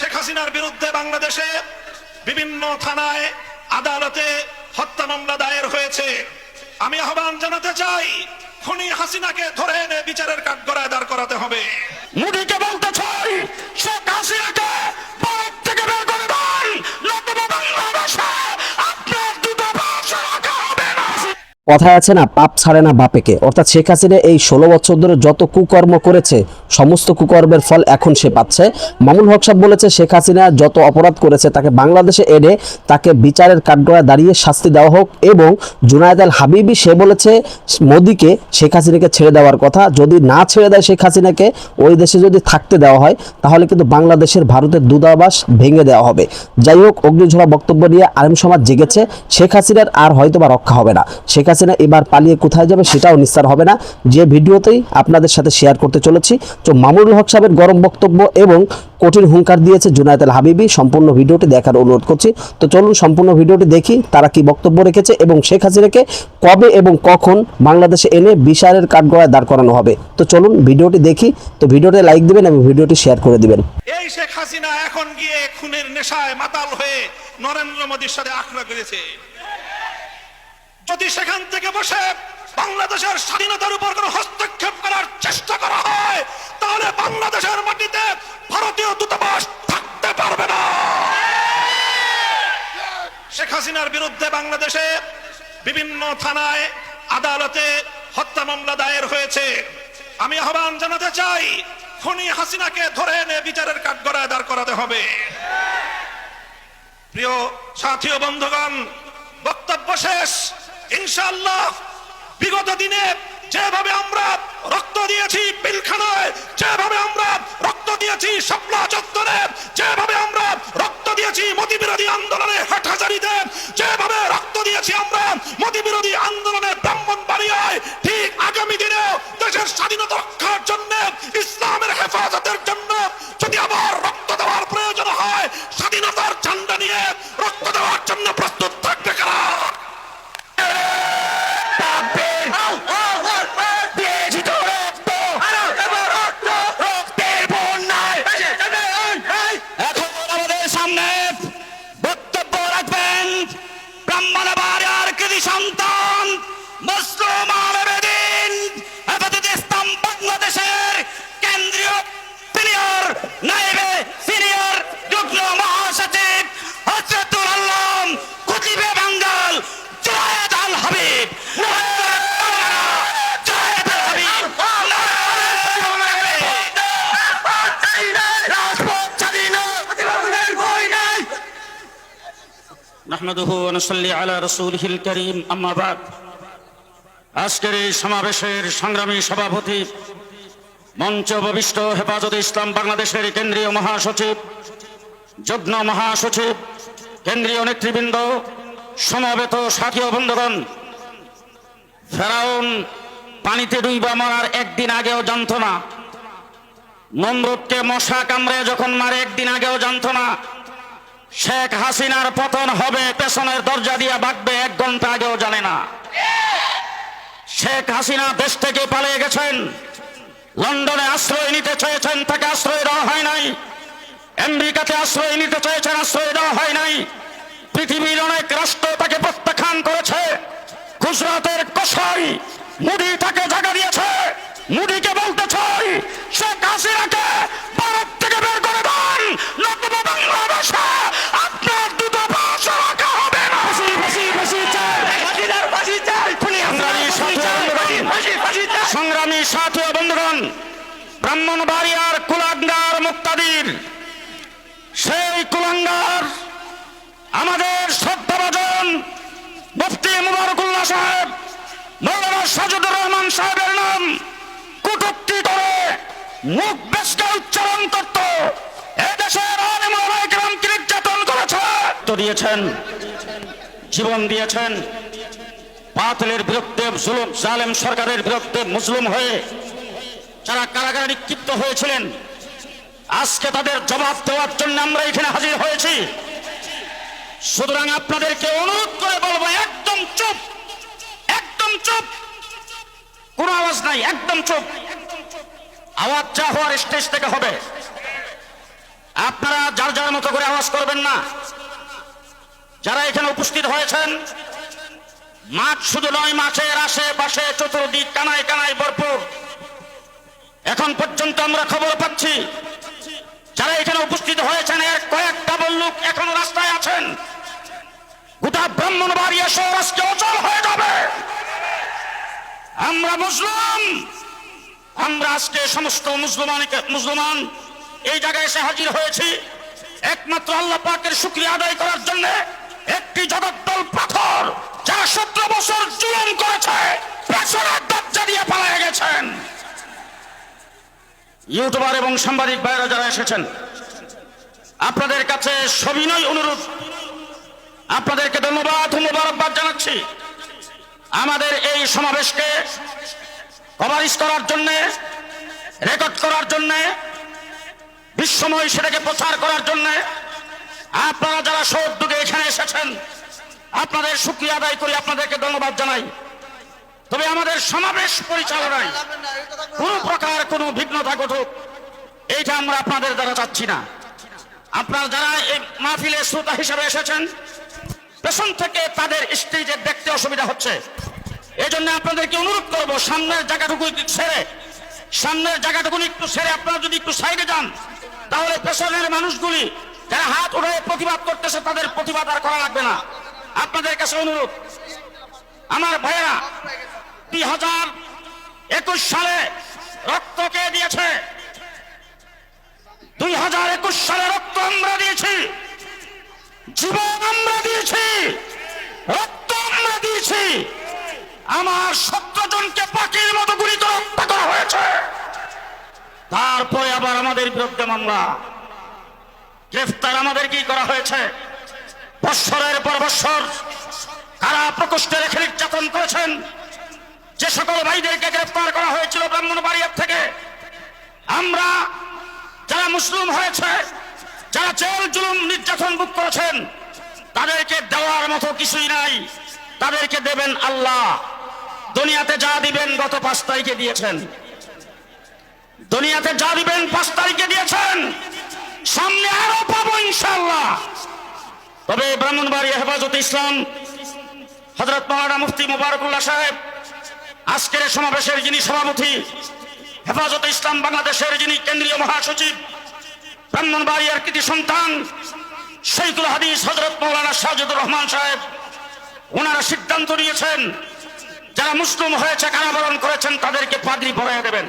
শেখ হাসিনার বিরুদ্ধে বাংলাদেশে বিভিন্ন থানায় আদালতে হত্যা মামলা দায়ের হয়েছে। আমি আহ্বান জানাতে চাই, খুনি হাসিনাকে ধরে এনে বিচারের কাঠগড়ায় দাঁড় করাতে হবে। মুডিকে বলতে চাই, শেখ হাসিনাকে কথায় আছে না, পাপ ছাড়ে না বাপেকে। অর্থাৎ শেখ হাসিনা এই ষোলো বছর ধরে যত কুকর্ম করেছে, সমস্ত কুকর্মের ফল এখন সে পাচ্ছে। মামুল হক সাহেব বলেছে, শেখ হাসিনা যত অপরাধ করেছে, তাকে বাংলাদেশে এনে তাকে বিচারের কাঠগড়ায় দাঁড়িয়ে শাস্তি দেওয়া হোক এবং জুনায়দ আল হাবিবি, সে বলেছে, মোদিকে, শেখ হাসিনাকে ছেড়ে দেওয়ার কথা। যদি না ছেড়ে দেয় শেখ হাসিনাকে, ওই দেশে যদি থাকতে দেওয়া হয়, তাহলে কিন্তু বাংলাদেশের ভারতের দূতাবাস ভেঙে দেওয়া হবে। যাই হোক, অগ্নিঝরা বক্তব্য নিয়ে আলেম সমাজ জেগেছে। শেখ হাসিনার আর হয়তো বা রক্ষা হবে না। শেখ হাসিনা এবার পালিয়ে কোথায় যাবে সেটাও নিস্তার হবে না। যে ভিডিওতেই আপনাদের সাথে শেয়ার করতে চলেছি, তো মামুনুল হক সাহেবের গরম বক্তব্য এবং কঠিন হুঙ্কার দিয়েছে জুনায়দ আল হাবিবি, সম্পূর্ণ ভিডিওটি দেখার অনুরোধ করছি। তো চলুন সম্পূর্ণ ভিডিওটি দেখি, তারা কি বক্তব্য রেখেছে এবং শেখ হাসিনাকে কবে এবং কখন বাংলাদেশে এনে বিশালের কাঠগড়ায় দাঁড় করানো হবে। তো চলুন ভিডিওটি দেখি, তো ভিডিওটি লাইক দিবেন এবং ভিডিওটি শেয়ার করে দিবেন। এই শেখ হাসিনা এখন গিয়ে খুনের নেশায় মাতাল হয়ে নরেন্দ্র মোদীর সাথে আখড়া করেছে। যদি সেখান থেকে বসে বাংলাদেশের স্বাধীনতার উপর কোনো হস্তক্ষেপ করার চেষ্টা করা হয়, তাহলে বাংলাদেশের মাটিতে ভারতীয় দূতাবাস থাকতে পারবে না। শেখ হাসিনার বিরুদ্ধে বাংলাদেশে বিভিন্ন থানায় আদালতে হত্যা মামলা দায়ের হয়েছে। আমি আহ্বান জানাতে চাই, খুনি হাসিনাকে ধরে এনে বিচারের কাঠগড়ায় দাঁড় করাতে হবে। প্রিয় সাথী বন্ধুগণ, বক্তব্য শেষ। ইনশাআল্লাহ, বিগত দিনে যেভাবে আমরা রক্ত দিয়েছি পিলখানায়, যেভাবে আমরা রক্ত দিয়েছি শাপলা চত্বরে, যেভাবে আমরা রক্ত দিয়েছি মোদী বিরোধী আন্দোলনে হাটহাজারিতে, যেভাবে রক্ত দিয়েছি আমরা মোদী বিরোধী আন্দোলনে ব্রাহ্মণ বাড়িয়ায় ঠিক আগামী দিনেও দেশের স্বাধীনতা রক্ষার জন্য, ইসলামের হেফাজতের জন্য যদি আবার নাহমাদুহু ওয়া নুসাল্লি আলা রাসূলিহিল কারীম আম্মা বাদ আজকের এই সমাবেশের সংগ্রামী সভাপতি, মঞ্চ উপবিষ্ট হেফাজতে ইসলাম বাংলাদেশের কেন্দ্রীয় মহাসচিব, যুগ্ম মহাসচিব, কেন্দ্রীয় নেতৃবৃন্দ, সমবেত সাথী বন্ধুগণ, ফেরাউন পানিতে ডুইবা মারার একদিন আগেও জানত না নমরুদকে মশা কামড়ে যখন মারে একদিন আগেও জানত না শেখ হাসিনার পতন হবে, পেছনের দরজা দিয়ে বাঁকবে, এক ঘণ্টা আগেও জানে না। শেখ হাসিনা দেশ থেকে পালিয়ে গেছেন, লন্ডনে আশ্রয় নিতে চেয়েছেন, তাকে আশ্রয় দেওয়া হয় নাই। আমেরিকাতে আশ্রয় নিতে চেয়েছেন, আশ্রয় দেওয়া হয় নাই। পৃথিবীর অনেক রাষ্ট্র তাকে প্রত্যাখ্যান করেছে। গুজরাটের কসাই মুদি তাকে জায়গা দিয়েছে, মুদিকে বলতে চাই, শেখ হাসিনাকে সংগ্রামী সাথী বন্ধুগণ, ব্রাহ্মণবাড়িয়ার কুলাঙ্গার মুক্তাদির, সেই কুলাঙ্গার আমাদের শ্রদ্ধাভাজন মুফতি মুবারকুল্লাহ সাহেব মৌলানা সাজুদুর রহমান সাহেবের নাম কুটুক্তি করে মুখ বেশকে উচ্চারণ করত। এদেশের আলেম ওলামায়ে কি নির্যাতন করেছে। দিয়েছেন, জীবন দিয়েছেন বাতিলের বিরুদ্ধে জুলুম, জালেম সরকারের বিরুদ্ধে মুসলিম হয়ে যারা কারাগারে নিক্ষিপ্ত হয়েছিলেন, আজকে তাদের জবাব দেওয়ার জন্য আমরা এখানে হাজির হয়েছি। সুতরাং আপনাদেরকে অনুরোধ করে বলব, একদম চুপ একদম চুপ। কোনো আওয়াজ নাই, একদম চুপ। আওয়াজ যা হওয়ার স্টেজ থেকে হবে। আপনারা যার যার মতো করে আওয়াজ করবেন না। যারা এখানে উপস্থিত হয়েছেন মাঠ শুধু নয়, মাঠের আশেপাশে চতুর্দিক কানায় কানায় ভরপুর। এখন পর্যন্ত আমরা খবর পাচ্ছি, যারা এখানে উপস্থিত হয়েছেন, এর কয়েকটা লোক এখনও রাস্তায় আছেন। গোটা ব্রাহ্মণ বাড়ি এসে আজকে অচল হয়ে যাবে। আমরা মুসলিম, আমরা আজকে সমস্ত মুসলমানকে, মুসলমান, এই জায়গায় এসে হাজির হয়েছি। একমাত্র আল্লাহ পাকের শুক্রিয়া আদায় করার জন্য একটি জগদ্দল পাথর যারা সতেরো বছর জুলুম করেছে দিয়ে পালিয়ে গেছেন। ইউটিউবার এবং সাংবাদিক ভাইরা যারা এসেছেন, আপনাদের কাছে সবিনয় অনুরোধ। আপনাদেরকে ধন্যবাদ মোবারকবাদ জানাচ্ছি। আমাদের এই সমাবেশকে কভারিজ করার জন্যে রেকর্ড করার জন্যে, বিশ্বময় সেটাকে প্রচার করার জন্যে, আপনারা যারা সৌদ্যোগে এখানে এসেছেন আপনাদের শুক্রিয়া আদায় করে, আপনাদেরকে ধন্যবাদ জানাই। তবে আমাদের সমাবেশ পরিচালনায় কোন প্রকার কোনো বিঘ্নতা ঘটুক, এইটা আমরা আপনাদের দ্বারা চাচ্ছি না। আপনারা যারা এই মাহফিলের শ্রোতা হিসেবে এসেছেন, পেছন থেকে তাদের স্টেজে দেখতে অসুবিধা হচ্ছে। এই জন্য আপনাদেরকে অনুরোধ করব, সামনের জায়গাটুকু ছেড়ে, সামনের জায়গাটুকু একটু ছেড়ে আপনারা যদি একটু সাইডে যান, তাহলে পেছনের মানুষগুলি যারা হাত উঠে প্রতিবাদ করতেছে, তাদের প্রতিবাদ আর করা লাগবে না। আপনাদের কাছে অনুরোধ, আমার ভাইয়েরা, দুই হাজার একুশ সালে রক্ত কে দিয়েছে? দুই হাজার একুশ সালে রক্ত আমরা দিয়েছি। জীবন আমরা দিয়েছি। রক্ত আমরা দিয়েছি। আমার সত্তর জনকে পাখির মতো গুলি করে হত্যা করা হয়েছে। তারপরে আবার আমাদের বিরুদ্ধে মামলা। গ্রেফতার আমাদের কি করা হয়েছে? বৎসরের পর বৎসর কারা প্রকোষ্ঠে রেখে নির্যাতন করেছেন? যে সকল ভাইদেরকে গ্রেফতার করা হয়েছিল ব্রাহ্মণবাড়িয়ার থেকে, আমরা যারা মুসলিম হয়েছে, যারা জেল জুলুম নির্যাতন বুক করেছেন, তাদেরকে দেওয়ার মতো কিছুই নাই। তাদেরকে দেবেন আল্লাহ। দুনিয়াতে যা দিবেন গত পাঁচ তারিখে দিয়েছেন। দুনিয়াতে যা দিবেন পাঁচ তারিখে দিয়েছেন। সামনে আরও পাবো ইনশাল্লাহ তবে ব্রাহ্মণবাড়ি হেফাজত ইসলাম হজরত মৌলানা মুফতি মুবারকুল্লাহ সাহেব, আজকের সমাবেশের যিনি সভাপতি, হেফাজত ইসলাম বাংলাদেশের যিনি কেন্দ্রীয় মহাসচিব ব্রাহ্মণবাড়িয়ার কৃতি সন্তান শৈকুল হাদিস হজরত মৌলানা সাজুদুর রহমান সাহেব ওনারা সিদ্ধান্ত নিয়েছেন, যারা মুসলিম হয়েছে কারাবরণ করেছেন তাদেরকে পাগড়ি পরাইয়া দেবেন।